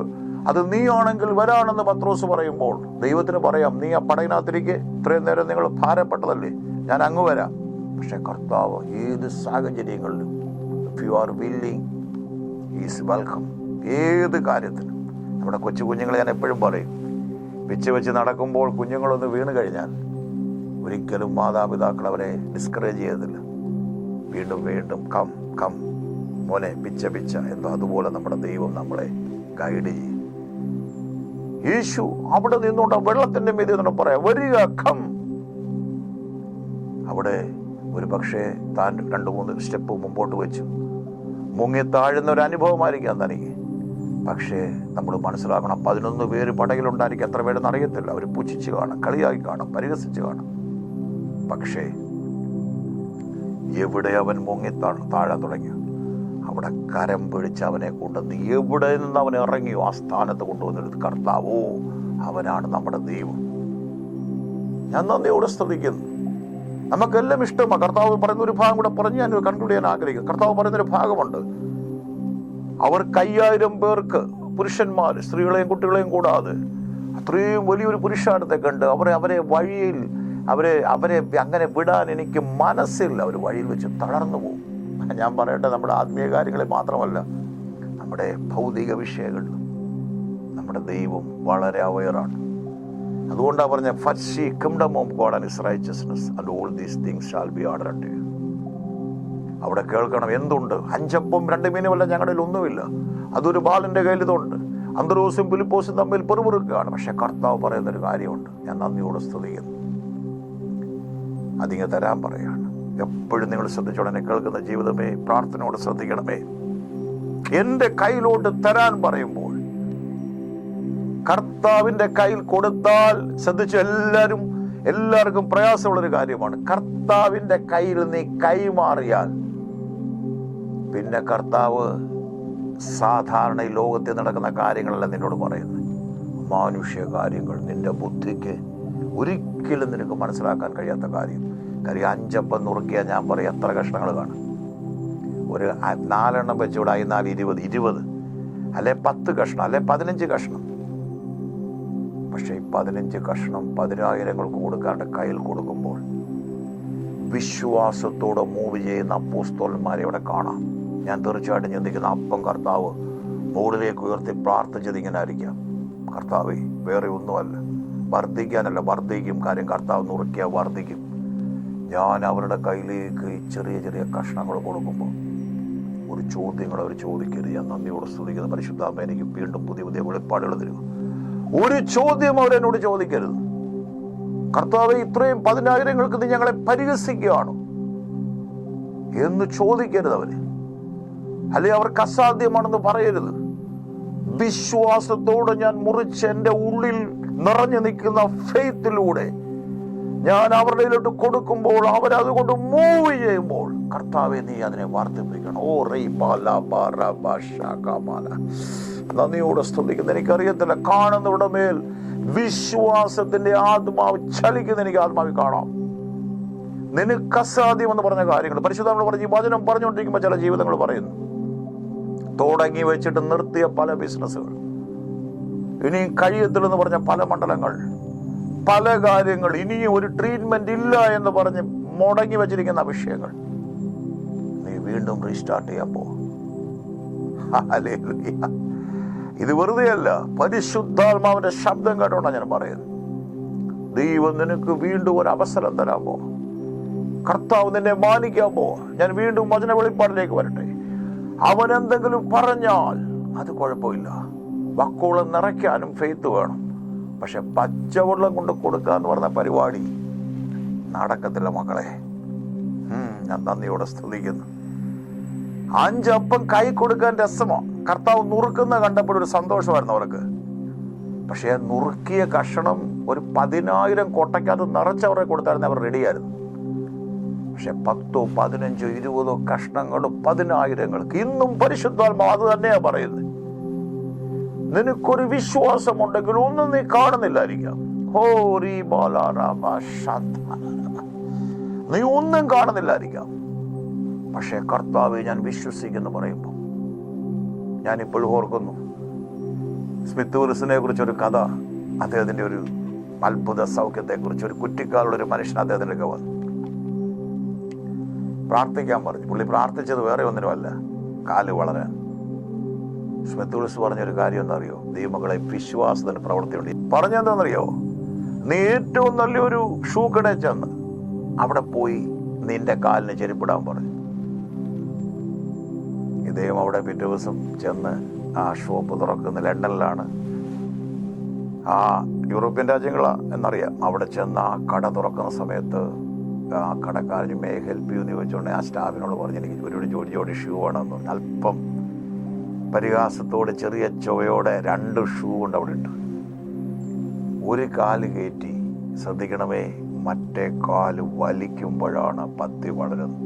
അത് നീയാണെങ്കിൽ വരാണെന്ന് പത്രോസ് പറയുമ്പോൾ ദൈവത്തിന് പറയാം നീ ആ പടയിനകത്തിരിക്കെ ഇത്രയും നേരം നിങ്ങൾ ഭാരപ്പെട്ടതല്ലേ? ഞാൻ അങ്ങ് വരാം. പക്ഷെ കർത്താവ് ഏത് സാഹചര്യങ്ങളിലും if you are willing is welcome ഏത് കാര്യത്തിനും നമ്മുടെ കൊച്ചു കുഞ്ഞുങ്ങളെ ഞാൻ എപ്പോഴും പറയും വെച്ച് വെച്ച് നടക്കുമ്പോൾ കുഞ്ഞുങ്ങളൊന്ന് വീണ് കഴിഞ്ഞാൽ ഒരിക്കലും മാതാപിതാക്കൾ അവരെ ഡിസ്കറേജ് ചെയ്യുന്നില്ല വീണ്ടും വീണ്ടും കം കം. മോനെ പിച്ച പിച്ച എന്തോ അതുപോലെ നമ്മുടെ ദൈവം നമ്മളെ ഗൈഡ് ചെയ്യും. യേശു അവിടെ നിന്നുകൊണ്ട് വെള്ളത്തിന്റെ മീതെ നിന്നോട് പറയാം വരിക കം. അവിടെ ഒരു പക്ഷേ താൻ രണ്ട് മൂന്ന് സ്റ്റെപ്പ് മുമ്പോട്ട് വെച്ചു. മുങ്ങി താഴുന്ന ഒരു അനുഭവമായിരിക്കാം തനിക്ക്. പക്ഷേ നമ്മൾ മനസ്സിലാക്കണം പതിനൊന്ന് പേര് പടയിലുണ്ടായിരിക്കും എത്ര പേരെന്ന് അറിയത്തില്ല. അവർ പുച്ഛിച്ച് കാണാം കളിയാക്കി കാണാം പരിഹസിച്ച് കാണാം. പക്ഷേ എവിടെ അവൻ മുങ്ങി താഴെ തുടങ്ങി? അവിടെ കരം പിടിച്ച് അവനെ കൊണ്ടുവന്ന് എവിടെ നിന്ന് അവൻ ഇറങ്ങിയോ ആ സ്ഥാനത്ത് കൊണ്ടുവന്നിട്ട് കർത്താവോ? അവനാണ് നമ്മുടെ ദൈവം. ഞാൻ നന്ദിയോടെ സ്തുതിക്കുന്നു. നമുക്കെല്ലാം ഇഷ്ടമാണ് കർത്താവ് പറയുന്ന ഒരു ഭാഗം കൂടെ പറഞ്ഞ് ഞാൻ കൺക്ലൂഡ് ചെയ്യാൻ ആഗ്രഹിക്കുന്നു. കർത്താവ് പറയുന്ന ഒരു ഭാഗമുണ്ട്. അവർ കയ്യായിരം പേർക്ക് പുരുഷന്മാർ സ്ത്രീകളെയും കുട്ടികളെയും കൂടാതെ അത്രയും വലിയൊരു പുരുഷാരത്തെ കണ്ട് അവരെ അവരെ വഴിയിൽ അവരെ അവരെ അങ്ങനെ വിടാൻ എനിക്ക് മനസ്സില്ല. അവർ വഴിയിൽ വെച്ച് തളർന്നു പോകും. ഞാൻ പറയട്ടെ നമ്മുടെ ആത്മീയ കാര്യങ്ങളിൽ മാത്രമല്ല നമ്മുടെ ഭൗതിക വിഷയങ്ങളിലും നമ്മുടെ ദൈവം വളരെ അവയറാണ് അതുകൊണ്ടാണ് പറഞ്ഞ first kingdom of God and righteousness and all these things shall be order അവിടെ കേൾക്കണം എന്തുണ്ട്? അഞ്ചപ്പം രണ്ട് മീനുമല്ല ഞങ്ങളുടെ ഒന്നുമില്ല. അതൊരു ബാലന്റെ കയ്യിൽ ഇതുണ്ട്. അന്തരോസും പുലിപ്പോസും തമ്മിൽ പെറുപെറുക്കുകയാണ്. പക്ഷേ കർത്താവ് പറയുന്നൊരു കാര്യമുണ്ട്. ഞാൻ നന്ദിയോട് സ്തുതിക്കുന്നു. അതിങ്ങ് തരാൻ പറയാണ്. എപ്പോഴും നിങ്ങൾ ശ്രദ്ധിച്ചോടനെ കേൾക്കുന്ന ജീവിതമേ പ്രാർത്ഥനയോട് ശ്രദ്ധിക്കണമേ. എന്റെ കയ്യിലോട്ട് തരാൻ പറയുമ്പോൾ കർത്താവിന്റെ കയ്യിൽ കൊടുത്താൽ ശ്രദ്ധിച്ചു എല്ലാവരും എല്ലാവർക്കും പ്രയാസമുള്ളൊരു കാര്യമാണ്. കർത്താവിന്റെ കയ്യിൽ നീ കൈമാറിയാൽ പിന്നെ കർത്താവ് സാധാരണ ഈ ലോകത്തിൽ നടക്കുന്ന കാര്യങ്ങളല്ല നിന്നോട് പറയുന്നത്. മാനുഷ്യ കാര്യങ്ങൾ നിന്റെ ബുദ്ധിക്ക് ഒരിക്കലും നിനക്ക് മനസ്സിലാക്കാൻ കഴിയാത്ത കാര്യം. കാര്യം അഞ്ചപ്പം നുറുക്കിയാൽ ഞാൻ പറയും എത്ര കഷ്ണങ്ങൾ കാണും. ഒരു നാലെണ്ണം വെച്ചുകൂടെ നാല് ഇരുപത് ഇരുപത്. അല്ലെ പത്ത് കഷ്ണം അല്ലെ പതിനഞ്ച് കഷ്ണം. പക്ഷേ ഈ പതിനഞ്ച് കഷ്ണം പതിനായിരങ്ങൾക്ക് കൊടുക്കാണ്ട് കയ്യിൽ കൊടുക്കുമ്പോൾ വിശ്വാസത്തോടെ മൂവ് ചെയ്യുന്ന അപ്പോസ്തോലന്മാരെ ഇവിടെ കാണാം. ഞാൻ തീർച്ചയായിട്ടും ചിന്തിക്കുന്ന അപ്പം കർത്താവ് മുകളിലേക്ക് ഉയർത്തി പ്രാർത്ഥിച്ചത് ഇങ്ങനെ ആയിരിക്കാം കർത്താവേ വേറെ ഒന്നുമല്ല. വർദ്ധിക്കാനല്ല വർദ്ധിക്കും. കാര്യം കർത്താവ് നുറുക്കിയാൽ വർദ്ധിക്കും. ഞാൻ അവരുടെ കയ്യിലേക്ക് ചെറിയ ചെറിയ കഷ്ണങ്ങൾ കൊടുക്കുമ്പോൾ ഒരു ചോദ്യങ്ങൾ അവർ ചോദിക്കരുത്. ഞാൻ നന്ദിയോട് സ്തുതിക്കുന്ന. പരിശുദ്ധാമ്മ എനിക്ക് വീണ്ടും പുതിയ പുതിയ വെളിപ്പാടുകൾ തരിക ഒരു ചോദ്യം അവരെന്നോട് ചോദിക്കരുത്. കർത്താവ് ഇത്രയും പതിനായിരങ്ങൾക്ക് നീ ഞങ്ങളെ പരിഹസിക്കുകയാണ് എന്ന് ചോദിക്കരുത് അവർ. അല്ലെ അവർക്ക് അസാധ്യമാണെന്ന് പറയരുത്. വിശ്വാസത്തോടെ ഞാൻ മുറിച്ച് എന്റെ ഉള്ളിൽ നിറഞ്ഞു നിൽക്കുന്ന ഫെയ്ത്തിലൂടെ ഞാൻ അവരുടെ ഇതിലോട്ട് കൊടുക്കുമ്പോൾ അവരതുകൊണ്ട് മൂവ് ചെയ്യുമ്പോൾ കർത്താവെ നീ അതിനെ വർദ്ധിപ്പിക്കണം. ഓ റീ നന്ദിയോടെ സ്തുതിക്കുന്ന. എനിക്കറിയത്തില്ല കാണുന്നവരുടെ മേൽ വിശ്വാസത്തിന്റെ ആത്മാവ് ചലിക്കുന്ന എനിക്ക് ആത്മാവി കാണാം. നിനക്ക് അസാധ്യം എന്ന് പറഞ്ഞ കാര്യങ്ങൾ. പരിശുദ്ധ പറഞ്ഞ് വചനം പറഞ്ഞുകൊണ്ടിരിക്കുമ്പോൾ ചില ജീവിതങ്ങൾ പറയുന്നു. തുടങ്ങി വെച്ചിട്ട് നിർത്തിയ പല ബിസിനസ്സുകൾ ഇനി കഴിയത്തില്ലെന്ന് പറഞ്ഞ പല മണ്ഡലങ്ങൾ പല കാര്യങ്ങൾ ഇനിയും ഒരു ട്രീറ്റ്മെന്റ് ഇല്ല എന്ന് പറഞ്ഞ് മുടങ്ങി വെച്ചിരിക്കുന്ന വിഷയങ്ങൾ. നീ വീണ്ടും റീസ്റ്റാർട്ട് ചെയ്യാൻ പോ. ഇത് ഇത് വെറുതെയല്ല പരിശുദ്ധാത്മാവിന്റെ ശബ്ദം കേട്ടോണ്ടാ ഞാൻ പറയുന്നത്. ദൈവം നിനക്ക് വീണ്ടും ഒരു അവസരം തരാൻ പോ. കർത്താവ് നിന്നെ മാനിക്കാൻ പോ. ഞാൻ വീണ്ടും വചന വെളിപ്പാടിലേക്ക് വരട്ടെ. അവൻ എന്തെങ്കിലും പറഞ്ഞാൽ അത് കുഴപ്പമില്ല. വക്കോളം നിറയ്ക്കാനും ഫെയ്ത്ത് വേണം. പക്ഷെ പച്ചവെള്ളം കൊണ്ട് കൊടുക്കുക എന്ന് പറഞ്ഞ പരിപാടി നടക്കത്തില്ല മക്കളെ. ഞാൻ നന്ദിയോടെ സ്തുതിക്കുന്നു. അഞ്ചപ്പം കൈ കൊടുക്കാൻ രസമോ. കർത്താവ് നുറുക്കുന്ന കണ്ടപ്പോൾ ഒരു സന്തോഷമായിരുന്നു അവർക്ക്. പക്ഷേ നുറുക്കിയ കഷണം ഒരു പതിനായിരം കൊട്ടയ്ക്കകത്ത് നിറച്ചവരെ കൊടുത്തായിരുന്നു അവർ റെഡിയായിരുന്നു. പക്ഷെ പത്തോ പതിനഞ്ചോ ഇരുപതോ കഷ്ണങ്ങളും പതിനായിരങ്ങൾക്ക് ഇന്നും പരിശുദ്ധാത്മാവ് അത് തന്നെയാണ് പറയുന്നത്. നിനക്കൊരു വിശ്വാസമുണ്ടെങ്കിൽ ഒന്നും നീ കാണുന്നില്ലായിരിക്കാം. ഹോറി ബാലാറാമ നീ ഒന്നും കാണുന്നില്ലായിരിക്കാം. പക്ഷേ കർത്താവെ ഞാൻ വിശ്വസിക്കുന്നു പറയുമ്പോൾ. ഞാൻ ഇപ്പോഴും ഓർക്കുന്നു. സ്മിത്ത് ഉരുസിനെ കുറിച്ചൊരു കഥ അദ്ദേഹത്തിന്റെ ഒരു അത്ഭുത സൗഖ്യത്തെക്കുറിച്ച് ഒരു കുറ്റിക്കാലുള്ള ഒരു മനുഷ്യൻ അദ്ദേഹത്തിന്റെ വന്നു. പ്രാർത്ഥിക്കാൻ പറഞ്ഞു. പുള്ളി പ്രാർത്ഥിച്ചത് വേറെ ഒന്നിനുമല്ല കാൽ വളരാൻ. സ്മിത്ത് പറഞ്ഞ പറഞ്ഞൊരു കാര്യം എന്നറിയോ ദൈവമകളെ വിശ്വാസത്തിന് പ്രവർത്തിയുണ്ട്. പറഞ്ഞെന്താണെന്നറിയോ? നീ ഏറ്റവും നല്ലൊരു ഷൂ കടയിൽ ചെന്ന് അവിടെ പോയി നിന്റെ കാലിന് ചെരുപ്പിടാൻ പറഞ്ഞു. ഇദ്ദേഹം അവിടെ പിറ്റേ ദിവസം ചെന്ന് ആ ഷോപ്പ് തുറക്കുന്ന ലണ്ടനിലാണ്. ആ യൂറോപ്യൻ രാജ്യങ്ങളാണ് എന്നറിയാം. അവിടെ ചെന്ന് ആ കട തുറക്കുന്ന സമയത്ത് ആ കടക്കാരൻ മേ ഹെൽപ്പ് യു എന്ന് ചോദിച്ചുകൊണ്ട് ആ സ്റ്റാഫിനോട് പറഞ്ഞു എനിക്ക് ഒരു ജോഡി ജോഡി ഷൂ വേണമെന്ന് അല്പം പരിഹാസത്തോടെ ചെറിയ ചുവയോടെ രണ്ട് ഷൂ കൊണ്ട് അവിടെ ഇട്ടു. ഒരു കാൽ കയറ്റി ശ്രദ്ധിക്കണമേ മറ്റേ കാൽ വലിക്കുമ്പോഴാണ് പത്തി വളരുന്നത്.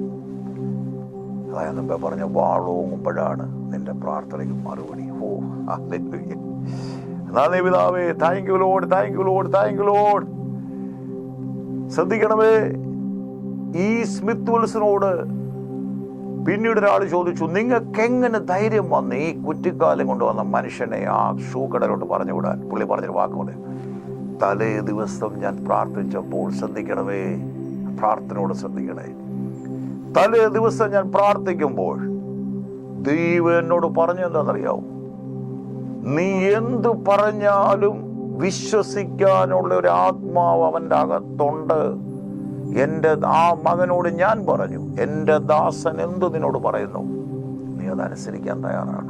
അതായത് മുമ്പേ പറഞ്ഞ വാളോങ്ങുമ്പോഴാണ് നിന്റെ പ്രാർത്ഥനയ്ക്ക് മറുപടി. ഓ എന്നാ പിതാവേ thank you Lord thank you Lord thank you Lord ശ്രദ്ധിക്കണമേ ഈ സ്മിത്ത് വിൽസനോട് പിന്നീട് ഒരാൾ ചോദിച്ചു നിങ്ങൾക്ക് എങ്ങനെ ധൈര്യം വന്ന് ഈ കുറ്റിക്കാലം കൊണ്ടുവന്ന മനുഷ്യനെ ആ ഷൂക്കടലോട്ട് പറഞ്ഞുവിടാൻ? പറഞ്ഞു വിടാൻ പുള്ളി പറഞ്ഞൊരു വാക്കുണ്ട് തലേ ദിവസം ഞാൻ പ്രാർത്ഥിച്ചപ്പോൾ ശ്രദ്ധിക്കണമേ പ്രാർത്ഥനയോട് ശ്രദ്ധിക്കണേ. തലേ ദിവസം ഞാൻ പ്രാർത്ഥിക്കുമ്പോൾ ദൈവം എന്നോട് പറഞ്ഞു എന്താണെന്നറിയാവും? നീ എന്തു പറഞ്ഞാലും വിശ്വസിക്കാനുള്ള ഒരു ആത്മാവ് അവന്റെ അകത്തുണ്ട്. എന്റെ ആ മകനോട് ഞാൻ പറഞ്ഞു എന്റെ ദാസൻ എന്തു നിന്നോട് പറയുന്നു? നീ അതനുസരിക്കാൻ തയ്യാറാണ്.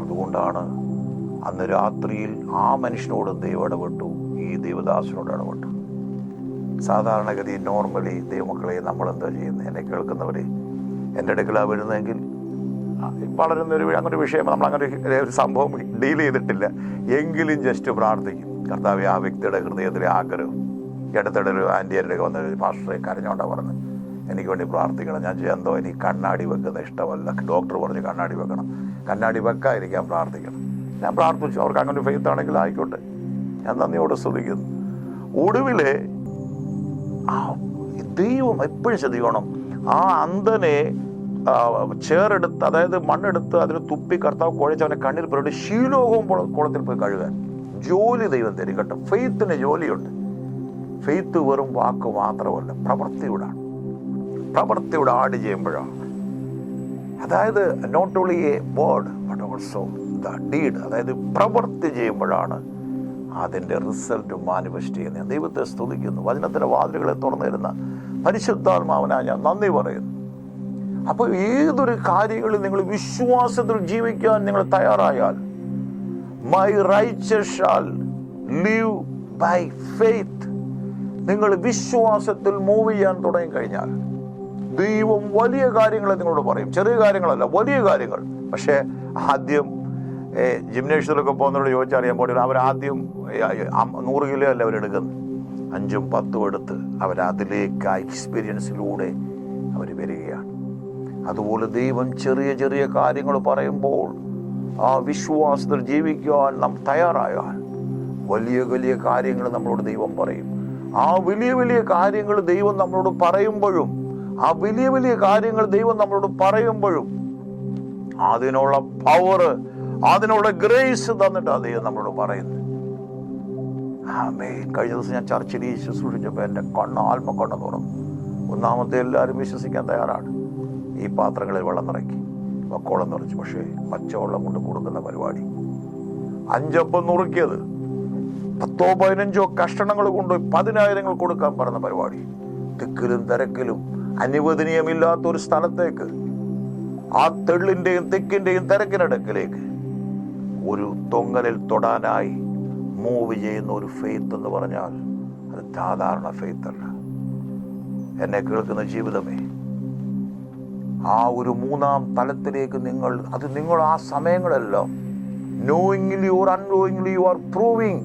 അതുകൊണ്ടാണ് അന്ന് രാത്രിയിൽ ആ മനുഷ്യനോട് ദൈവം ഇടപെട്ടു ഈ ദൈവദാസനോട് ഇടപെട്ടു. സാധാരണഗതി നോർമലി ദൈവമക്കളെ നമ്മൾ എന്താ ചെയ്യുന്നത്? എന്നെ കേൾക്കുന്നവർ എന്റെ അടുക്കള വരുന്നതെങ്കിൽ ആ, വളരുന്ന ഒരു അങ്ങനൊരു വിഷയം നമ്മൾ അങ്ങനെ ഒരു- സംഭവം ഡീൽ ചെയ്തിട്ടില്ല. എങ്കിലും ജസ്റ്റ് പ്രാർത്ഥിക്കും. കർത്താവ് ആ വ്യക്തിയുടെ ഹൃദയത്തിലെ ആഗ്രഹം അടുത്തിടെ ഒരു ആന്റിയുടെ വന്ന ഒരു പാസ്റ്ററെ കരഞ്ഞോണ്ടാണ് പറഞ്ഞു എനിക്ക് വേണ്ടി പ്രാർത്ഥിക്കണം ഞാൻ ചെയ്യാൻ എന്തോ എനിക്ക് കണ്ണാടി വെക്കുന്ന ഇഷ്ടമല്ല. ഡോക്ടർ പറഞ്ഞ് കണ്ണാടി വെക്കണം. കണ്ണാടി വെക്കാതിരിക്കാൻ പ്രാർത്ഥിക്കണം. ഞാൻ പ്രാർത്ഥിച്ചു. അവർക്ക് അങ്ങനെ ഫെയ്ത്ത് ആണെങ്കിൽ ആയിക്കോട്ടെ. ഞാൻ നന്ദിയോട് ശ്രദ്ധിക്കുന്നു ആ ദൈവം എപ്പോഴും ശ്രദ്ധിക്കണം. ആ അന്ധനെ ചേറെടുത്ത് അതായത് മണ്ണെടുത്ത് അതിന് തുപ്പി കർത്താവ് കുഴച്ച് അവനെ കണ്ണിൽ പുരട്ടി ശീലോകവും കുള- കുളത്തിൽ പോയി കഴുകാൻ. ജോലി ദൈവം തരും കേട്ടോ. ഫെയ്ത്തിന് ജോലിയുണ്ട്. ഫെയ്ത്ത് വെറും വാക്ക് മാത്രമല്ല പ്രവൃത്തിയോടാണ്. പ്രവൃത്തിയോട് ആഡ് ചെയ്യുമ്പോഴാണ്. അതായത് not only a word but also the deed അതായത് പ്രവൃത്തി ചെയ്യുമ്പോഴാണ് അതിന്റെ റിസൾട്ട് മാനിഫെസ്റ്റ് ചെയ്യുന്നത്. ദൈവത്തെ സ്തുതിക്കുന്നു. വചനത്തിന്റെ വാതിലുകളെ തുറന്നു തരുന്ന പരിശുദ്ധാത്മാവിനാ ഞാൻ നന്ദി പറയുന്നു. അപ്പോൾ ഏതൊരു കാര്യങ്ങളിൽ നിങ്ങൾ വിശ്വാസത്തിൽ ജീവിക്കാൻ നിങ്ങൾ തയ്യാറായാൽ my right shall live by faith നിങ്ങൾ വിശ്വാസത്തിൽ മൂവ് ചെയ്യാൻ തുടങ്ങി കഴിഞ്ഞാൽ ദൈവം വലിയ കാര്യങ്ങൾ നിങ്ങളോട് പറയും. ചെറിയ കാര്യങ്ങളല്ല വലിയ കാര്യങ്ങൾ. പക്ഷേ ആദ്യം ജിംനേഷ്യത്തിലൊക്കെ പോകുന്നവരോട് ചോദിച്ചാൽ അറിയാൻ പാടില്ല. അവരാദ്യം നൂറ് കിലോ അല്ല അവരെടുക്കുന്നത് അഞ്ചും പത്തും എടുത്ത് അവരതിലേക്ക് ആ എക്സ്പീരിയൻസിലൂടെ അവർ വരികയാണ്. അതുപോലെ ദൈവം ചെറിയ ചെറിയ കാര്യങ്ങൾ പറയുമ്പോൾ ആ വിശ്വാസത്തിൽ ജീവിക്കുവാൻ നാം തയ്യാറായാൽ വലിയ വലിയ കാര്യങ്ങൾ നമ്മളോട് ദൈവം പറയും. ആ വലിയ വലിയ കാര്യങ്ങൾ ദൈവം നമ്മളോട് പറയുമ്പോഴും ആ വലിയ വലിയ കാര്യങ്ങൾ ദൈവം നമ്മളോട് പറയുമ്പോഴും അതിനുള്ള പവർ അതിനുള്ള ഗ്രേസ് തന്നിട്ടാണ് ദൈവം നമ്മളോട് പറയുന്നത്. കഴിഞ്ഞ ദിവസം ഞാൻ ചർച്ചിൽ ഈ ശുശ്രൂഷിച്ചപ്പോൾ എന്റെ കണ്ണ് ആത്മ കണ്ണു തുറന്നു. ഒന്നാമത്തെ എല്ലാവരും വിശ്വസിക്കാൻ തയ്യാറാണ്. ഈ പാത്രങ്ങളിൽ വെള്ളം നിറയ്ക്കി. വക്കോളം നിറച്ചു. പക്ഷേ പച്ചവെള്ളം കൊണ്ട് കൊടുക്കുന്ന പരിപാടി. അഞ്ചപ്പം നുറുക്കിയത്. പത്തോ പതിനഞ്ചോ കഷണങ്ങൾ കൊണ്ടുപോയി പതിനായിരങ്ങൾ കൊടുക്കാൻ പറഞ്ഞ പരിപാടി. തിക്കിലും തിരക്കിലും അനുവദനീയമില്ലാത്ത ഒരു സ്ഥലത്തേക്ക് ആ തെള്ളിന്റെയും തിക്കിന്റെയും തിരക്കിനടുക്കിലേക്ക് ഒരു തൊങ്ങലിൽ തൊടാനായി മൂവ് ചെയ്യുന്ന ഒരു ഫെയ്ത്ത് എന്ന് പറഞ്ഞാൽ അത് സാധാരണ ഫെയ്ത്ത് അല്ല. എന്നെ കേൾക്കുന്ന ജീവിതമേ ആ ഒരു മൂന്നാം തലത്തിലേക്ക് നിങ്ങൾ അത് നിങ്ങൾ ആ സമയങ്ങളെല്ലാം knowingly or unknowingly you are proving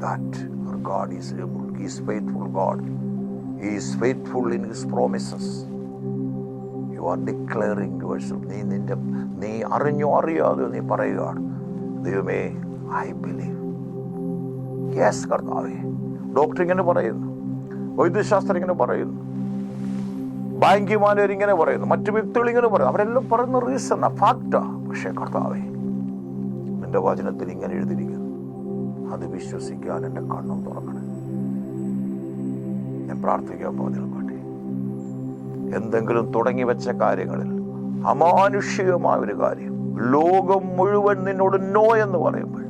that our God is able, He is faithful God. He is faithful in His promises. You are declaring yourself നീ നിന്റെ നീ അറിഞ്ഞോ അറിയാതെ നീ പറയുകയാണ്. ദൈവമേ ഐ ബിലീവ് യെസ് കർത്താവേ. ഡോക്ടർ ഇങ്ങനെ പറയുന്നു. വൈദ്യശാസ്ത്രം ഇങ്ങനെ പറയുന്നു. ബാങ്ക് മാനേജർ ഇങ്ങനെ പറയുന്നു. മറ്റു വ്യക്തികൾ ഇങ്ങനെ പറയുന്നു. അവരെല്ലാം പറയുന്ന റീസൺ ഫാക്റ്റാ പക്ഷേ കർത്താവേ നിന്റെ വചനത്തിൽ ഇങ്ങനെ എഴുതിയിരിക്കുന്നു. അത് വിശ്വസിക്കാൻ എന്റെ കണ്ണും തുറക്കണം. ഞാൻ പ്രാർത്ഥിക്കാൻ പോകുന്നതിന് വേണ്ടി എന്തെങ്കിലും തുടങ്ങി വെച്ച കാര്യങ്ങളിൽ അമാനുഷികമായ ഒരു കാര്യം ലോകം മുഴുവൻ നിന്നോട് നോ എന്ന് പറയുമ്പോൾ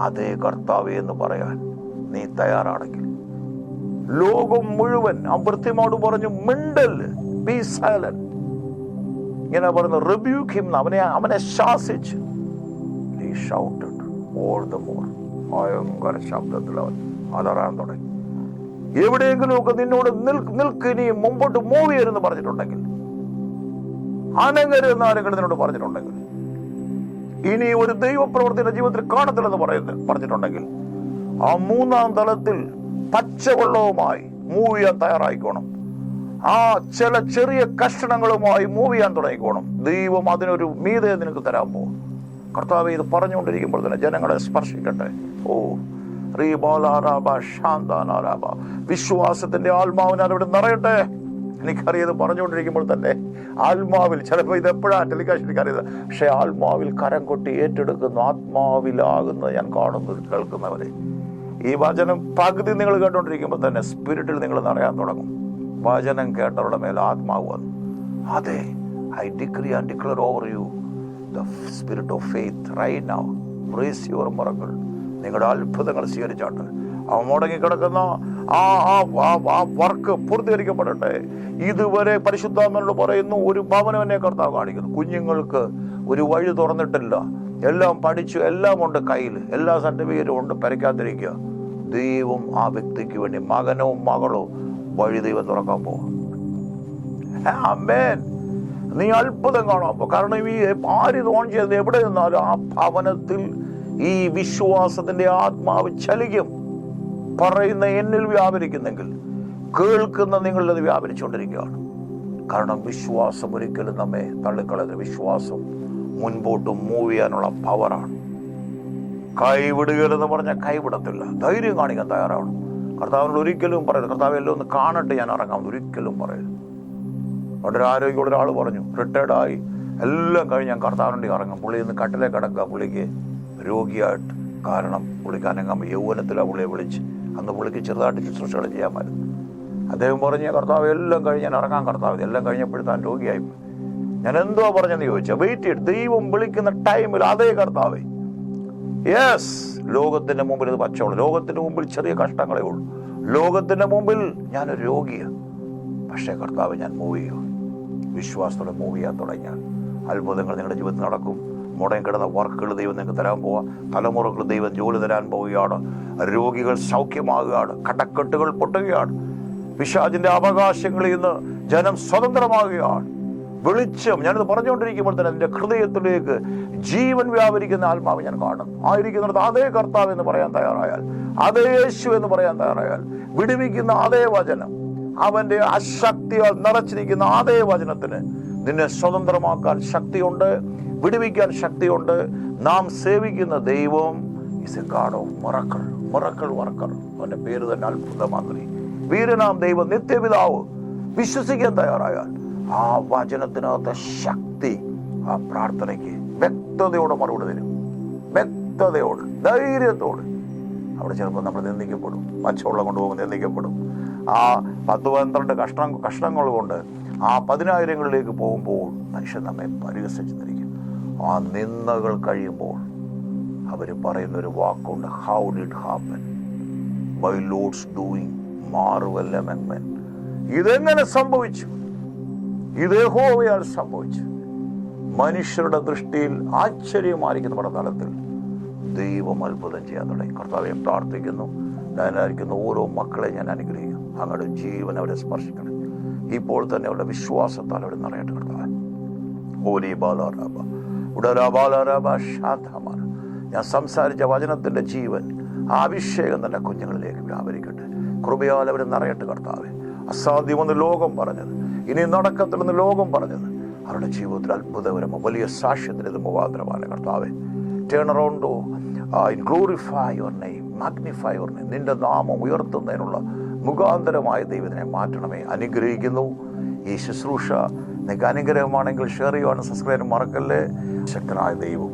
അതേ കർത്താവേ എന്ന് പറയാൻ നീ തയ്യാറാണെങ്കിൽ ലോകം മുഴുവൻ ആ പറഞ്ഞു മിണ്ടൽ ബി സൈലന്റ് ഇങ്ങനെ പറഞ്ഞു റിബ്യൂക്ക് ഹിം അവനെ അവനെ ശാസിച്ച്. ഓൾ ദ മോർ ഭയങ്കര ശബ്ദത്തിൽ അവൻ. അലറാൻ തുടങ്ങി. എവിടെയെങ്കിലുമൊക്കെ നിന്നോട് നിൽക്ക് ഇനി മുമ്പോട്ട് മൂവ് ചെയ്യരുതെന്ന് പറഞ്ഞിട്ടുണ്ടെങ്കിൽ. അനങ്ങരുതെന്ന് ആരെങ്കിലും നിന്നോട് പറഞ്ഞിട്ടുണ്ടെങ്കിൽ. ഇനി ഒരു ദൈവപ്രവർത്തിയുടെ ജീവിതത്തിൽ കാണത്തില്ലെന്ന് പറയുന്നത് പറഞ്ഞിട്ടുണ്ടെങ്കിൽ ആ മൂന്നാം തലത്തിൽ പച്ചവെള്ളവുമായി മൂവ് ചെയ്യാൻ തയ്യാറായിക്കോണം. ആ ചില ചെറിയ കഷണങ്ങളുമായി മൂവ് ചെയ്യാൻ തുടങ്ങിക്കോണം. ദൈവം അതിനൊരു മീതെ നിനക്ക് തരാൻ പോകും കർത്താവ് ഇത് പറഞ്ഞുകൊണ്ടിരിക്കുമ്പോൾ തന്നെ ജനങ്ങളെ സ്പർശിക്കട്ടെ. ഓ റീബാലാറാബ ശാന്താനാരാബ. വിശ്വാസത്തിന്റെ ആത്മാവിനെ അവിടെ നിറയട്ടെ. എനിക്കറിയത് പറഞ്ഞുകൊണ്ടിരിക്കുമ്പോൾ തന്നെ ആത്മാവിൽ ചിലപ്പോൾ ഇത് എപ്പോഴാണ് ടെലികാസ്റ്റ് എനിക്കറിയത് പക്ഷേ ആത്മാവിൽ കരം കൊട്ടി ഏറ്റെടുക്കുന്നു ആത്മാവിലാകുന്നത് ഞാൻ കാണുന്നത് കേൾക്കുന്നവരെ. ഈ വചനം പകുതി നിങ്ങൾ കേട്ടുകൊണ്ടിരിക്കുമ്പോൾ തന്നെ സ്പിരിറ്റിൽ നിങ്ങൾ നിറയാൻ തുടങ്ങും. വചനം കേട്ടവരുടെ മേൽ ആത്മാവ് വന്നു. അതെ I decree and declare over you the spirit of faith right now praise your മുറങ്ങൾ നിങ്ങളുടെ അത്ഭുതങ്ങൾ സ്വീകരിച്ചാട്ട്. അവ മുടങ്ങിക്കിടക്കുന്ന ആ ആ ആ- വർക്ക് പൂർത്തീകരിക്കപ്പെടട്ടെ. ഇതുവരെ പരിശുദ്ധാമനോട് പറയുന്നു ഒരു ഭവനം എന്നെ കർത്താവ് കാണിക്കുന്നു. കുഞ്ഞുങ്ങൾക്ക് ഒരു വഴി തുറന്നിട്ടില്ല. എല്ലാം പഠിച്ചു എല്ലാം ഉണ്ട് കയ്യിൽ. എല്ലാ സർട്ടിഫിക്കറ്റും ഉണ്ട് പെരയ്ക്കാതിരിക്കുക ദൈവം ആ വ്യക്തിക്ക് വേണ്ടി മകനോ മകളോ വഴി ദൈവം തുറക്കാൻ പോകും അമ്മേൻ നീ അത്ഭുതം കാണാം. കാരണം ഈ ആര് ഓൺ ചെയ്ത് എവിടെ നിന്നാലും ആ ഭവനത്തിൽ ഈ വിശ്വാസത്തിന്റെ ആത്മാവ് ചലിക്കും. പറയുന്ന എന്നിൽ വ്യാപരിക്കുന്നെങ്കിൽ കേൾക്കുന്ന നിങ്ങളിൽ അത് വ്യാപരിച്ചുകൊണ്ടിരിക്കുകയാണ്. കാരണം വിശ്വാസം ഒരിക്കലും നമ്മെ തള്ളിക്കളയുന്ന വിശ്വാസം മുൻപോട്ട് മൂവ് ചെയ്യാനുള്ള പവറാണ് കൈവിടുകയെന്ന് പറഞ്ഞാൽ കൈവിടത്തില്ല. ധൈര്യം കാണിക്കാൻ തയ്യാറാവണം. കർത്താവിനോട് ഒരിക്കലും പറയരുത്. കർത്താവ് എല്ലാം ഒന്ന് കാണട്ടെ ഞാൻ ഇറങ്ങാം ഒരിക്കലും പറയരുത്. ഒരു ആരോഗ്യമുള്ള ഒരാൾ പറഞ്ഞു റിട്ടയർഡായി എല്ലാം കഴിഞ്ഞ് ഞാൻ കർത്താവിന്റെ ഇറങ്ങും. പുള്ളി ഇന്ന് കട്ടിലെ കിടക്കുക. പുള്ളിക്ക് രോഗിയായിട്ട് കാരണം പുള്ളിക്ക് അനങ്ങാൻ യൗവനത്തിലാണ് പുള്ളിയെ വിളിച്ച്. അന്ന് പുള്ളിക്ക് ചെറുതായിട്ട് ശുശ്രൂഷകൾ പറ്റും. അദ്ദേഹം പറഞ്ഞ കർത്താവ് എല്ലാം കഴിഞ്ഞ് ഞാൻ ഇറങ്ങാൻ കർത്താവ്. എല്ലാം കഴിഞ്ഞപ്പോഴത്താൻ രോഗിയായി ഞാൻ എന്തോ പറഞ്ഞെന്ന് ചോദിച്ചാൽ വെയിറ്റ് ചെയ്ത് ദൈവം വിളിക്കുന്ന ടൈമിൽ അതേ കർത്താവേ. യെസ് ലോകത്തിന്റെ മുമ്പിൽ ഇത് പച്ചവള ലോകത്തിന്റെ മുമ്പിൽ ചെറിയ കഷ്ടങ്ങളേ ഉള്ളൂ. ലോകത്തിന്റെ മുമ്പിൽ ഞാനൊരു രോഗിയാണ് പക്ഷേ കർത്താവ് ഞാൻ മൂവ് ചെയ്യുക വിശ്വാസത്തോടെ മൂവ് ചെയ്യാൻ തുടങ്ങിയാൽ അത്ഭുതങ്ങൾ നിങ്ങളുടെ ജീവിതത്തിൽ നടക്കും. മുടങ്ങി കിടന്ന വർക്കുകൾ ദൈവം നിങ്ങൾക്ക് തരാൻ പോവുക തലമുറകൾ ദൈവം ജോലി തരാൻ പോവുകയാണ്. രോഗികൾ സൗഖ്യമാകുകയാണ്. കടക്കെട്ടുകൾ പൊട്ടുകയാണ്. പിശാജിന്റെ അവകാശങ്ങളിൽ നിന്ന് ജനം സ്വതന്ത്രമാകുകയാണ്. വെളിച്ചം ഞാനിത് പറഞ്ഞുകൊണ്ടിരിക്കുമ്പോൾ തന്നെ എന്റെ ഹൃദയത്തിലേക്ക് ജീവൻ വ്യാപരിക്കുന്ന ആത്മാവ് ഞാൻ കാണും ആയിരിക്കുന്നിടത്ത് അതേ കർത്താവ് എന്ന് പറയാൻ തയ്യാറായാൽ അതേ യേശു എന്ന് പറയാൻ തയ്യാറായാൽ വിടുവിക്കുന്ന അതേ വചനം അവന്റെ അശക്തിയാൽ നിറച്ചിരിക്കുന്ന അതേ വചനത്തിന് നിന്നെ സ്വതന്ത്രമാക്കാൻ ശക്തിയുണ്ട് വിടുവിക്കാൻ ശക്തിയുണ്ട്. നാം സേവിക്കുന്ന ദൈവം is a God of miracles miracle worker അവന്റെ പേര് തന്നെ അത്ഭുതമാക്കി വീരനാം ദൈവം നിത്യപിതാവ് വിശ്വസിക്കാൻ തയ്യാറായാൽ ആ വചനത്തിനകത്തെ ശക്തി ആ പ്രാർത്ഥനയ്ക്ക് വ്യക്തതയോടെ മറുപടി തരും. വ്യക്തതയോട് ധൈര്യത്തോട്. അവിടെ ചിലപ്പോൾ നമ്മൾ നിന്ദിക്കപ്പെടും പച്ചവെള്ളം കൊണ്ടുപോകുമ്പോൾ നിന്ദിക്കപ്പെടും. ആ പത്ത് പന്ത്രണ്ട് കഷ്ണം കഷ്ണങ്ങൾ കൊണ്ട് ആ പതിനായിരങ്ങളിലേക്ക് പോകുമ്പോൾ മനുഷ്യൻ നമ്മെ പരിഹസിച്ചിരിക്കും ആ നിന്ദകൾ കഴിയുമ്പോൾ അവർ പറയുന്ന ഒരു വാക്കുണ്ട് how did happen by Lord's doing മാറുവല്ല മെമ്മൻ ഇതെങ്ങനെ സംഭവിച്ചു? ഇതേഹോവയാൽ സംഭവിച്ചു. മനുഷ്യരുടെ ദൃഷ്ടിയിൽ ആശ്ചര്യമായിരിക്കുന്ന പടതലത്തിൽ ദൈവം അത്ഭുതം ചെയ്യാൻ തുടങ്ങി. കർത്താവെ പ്രാർത്ഥിക്കുന്നു. ഞാനായിരിക്കുന്ന ഓരോ മക്കളെ ഞാൻ അനുഗ്രഹിക്കുന്നു. അങ്ങയുടെ ജീവൻ അവരെ സ്പർശിക്കണം. ഇപ്പോൾ തന്നെ അവരുടെ വിശ്വാസത്താൽ അവിടെ നിറയട്ടെ കർത്താവ്. ഓലി ബാലാറാബ ബാലാറാബ ശാന്തമാണ് ഞാൻ സംസാരിച്ച വചനത്തിന്റെ ജീവൻ അഭിഷേകം തന്നെ കുഞ്ഞുങ്ങളിലേക്ക് വ്യാപരിക്കട്ടെ. കൃപയാൽ അവർ നിറയട്ടെ കർത്താവെ. അസാധ്യമെന്ന് ലോകം പറഞ്ഞത് ഇനി നടക്കത്തില്ലെന്ന് ലോകം പറഞ്ഞത്. അവരുടെ ജീവിതത്തിൽ അത്ഭുതകരമോ വലിയ സാക്ഷ്യത്തിന് ഇത് മുഖാന്തരമാണ് കർത്താവെ. Turn around glorify your name magnify your name നിന്റെ നാമം ഉയർത്തുന്നതിനുള്ള മുഖാന്തരമായ ദൈവത്തിനെ മാറ്റണമേ. അനുഗ്രഹിക്കുന്നു. ഈ ശുശ്രൂഷ. നിങ്ങൾക്ക് അനുഗ്രഹമാണെങ്കിൽ ഷെയർ ചെയ്യുവാനും സബ്സ്ക്രൈബ് മറക്കല്ലേ. ശക്തനായ ദൈവം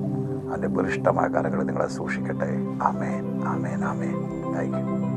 അതിന്റെ ബലിഷ്ടമായ കാര്യങ്ങൾ നിങ്ങളെ സൂക്ഷിക്കട്ടെ. ആമേൻ. ആമേൻ. ആമേൻ. Thank you.